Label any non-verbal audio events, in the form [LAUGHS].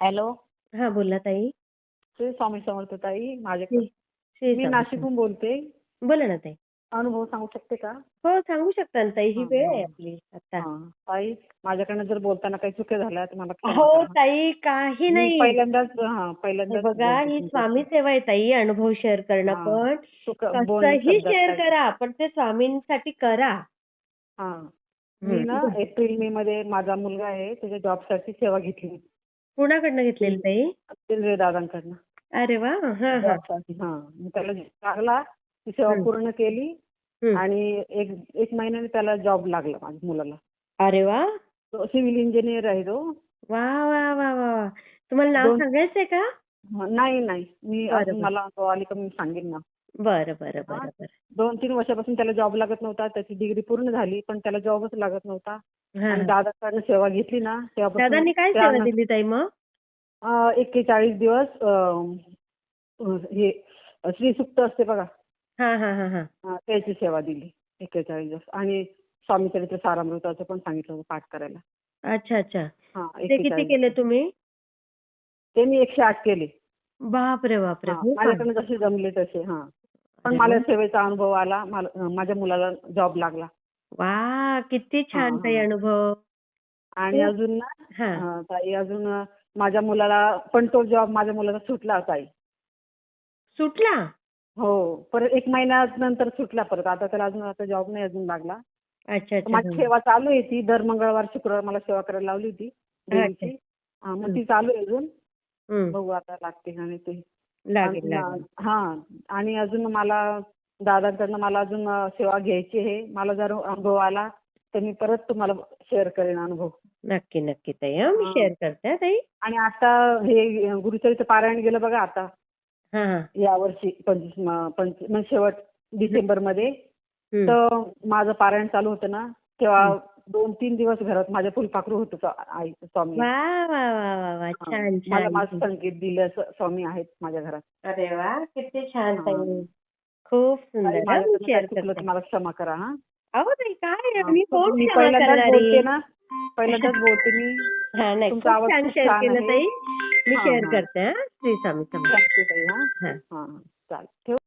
Hello हा बोला ताई श्री स्वामी समर्थ ताई माझ्याकडे श्री मी स्वामी नाशिकहून बोलते समर्थ. बोला ना ताई अनुभव सांगू शकते का हो सांगू शकता ना ताई ही हा, वेळ हा. आहे आपली आता हा. ताई माझ्याकडनं जर बोलताना काही चुक्या झाल्या तर मला क्षमा हो करा. ताई काही मी नाही पहिल्यांदाच हा हे पहिल्यांदाच बघा बोलते ही तुमच्याशी. स्वामी सेवा आहे ताई अनुभव शेअर करणं हा. पण चुक- कसंही शब्दात शेअर करा पण ते स्वामींसाठी करा हा मी हम्म. ना एप्रिल मे मध्ये माझा मुलगा आहे त्याच्या जॉबसाठी सेवा घेतली कुणाकडनं घेतलेली ताई? केंद्रीय दादांकडनं. अरे वा हा हा. हा. त्याला लागला ती सेवा. पूर्ण केली. आणि एक एक महिन्याने त्याला जॉब लागला माझ्या मुलाला. अरे वा. तो सिव्हिल इंजिनियर आहे तो. वा वा वा वा वा. तुम्हाला नाव दोन- सांगायचंय का? नाही नाही. मी. मला तो आली का मी सांगेन ना. बरं बरं बरं बरं. दोन तीन वर्षापासून त्याला जॉब लागत नव्हता. त्याची डिग्री पूर्ण झाली पण त्याला जॉबच लागत नव्हता. आणि दादाकडनं सेवा घेतली ना दादांनी काय सेवा दिली ताई मग? एक्केचाळीस दिवस हे श्रीसुक्त असते बघा. त्याची सेवा दिली एक्केचाळीस दिवस. आणि स्वामी चरित्र सारामृताचं पण सांगितलं होतं पाठ करायला. अच्छा अच्छा. हा किती 41 केले तुम्ही? ते मी एकशे आठ केले. बापरे बापरे. हा, खूप माझ्याकडनं जसे जमले तसे हा. पण अरे मला वा. सेवेचा अनुभव आला मला- माझ्या मुलाला जॉब लागला. वा किती छान हा, ताई हा. अनुभव. आणि खूप- अजून ना हा. अं, ताई अजून अं, माझ्या मुलाला पण तो जॉब माझ्या मुलाला सुटला ताई. सुटला? हो परत एक महिन्यानंतर सुटला परत. आता त्याला अजून आता जॉब नाही अजून लागला. अच्छा अच्छा माझी हा. सेवा चालू आहे ती. दर मंगळवार शुक्रवार मला सेवा करायला लावली होती देवीची. हा, मग ती चालू आहे अजून. बघू आता लागते का नाही ते. लागेल आणि, लागेल. हा आणि अजून मला दादांकडनं मला अजून सेवा घ्यायची आहे. मला जर अनुभव आला तर मी परत तुम्हाला शेअर करेन अनुभव. नक्की नक्की ताई. हा मी हा. शेअर करते हा, ताई. आणि आता हे गुरुचरित्र पारायण गेलं बघा आता. हा हा. या वर्षी पंचवीस म- पंचवीस म्हणजे शेवट डिसेंबरमध्ये. तर माझं पारायण चालू होतं ना तेव्हा दोन तीन दिवस घरात माझ्या फुलपाखरू होतं आई स्वामी. वा वा वा वा वा. छान मला माझं संकेत दिलं स- स्वामी आहेत माझ्या घरात. अरे वा किती छान हा. ताई. खूप सुंदर. हा, मी माझ्याकडनं शेअर काय चुकलं तर करते मला क्षमा करा हा. अहो ताई काय. मी कोण मी क्षमा पहिल्यांदाच करणारी. बोलते ना. पहिल्यांदाच [LAUGHS] बोलते मी. हा नाही खूप तुमचा आवाज छान खूप शेअर छान केलं आहे. ताई. मी हा, शेअर हा. करते हा. श्री स्वामी समर्थ. सांगते ताई हा. हा हा. चालेल. ठेवू?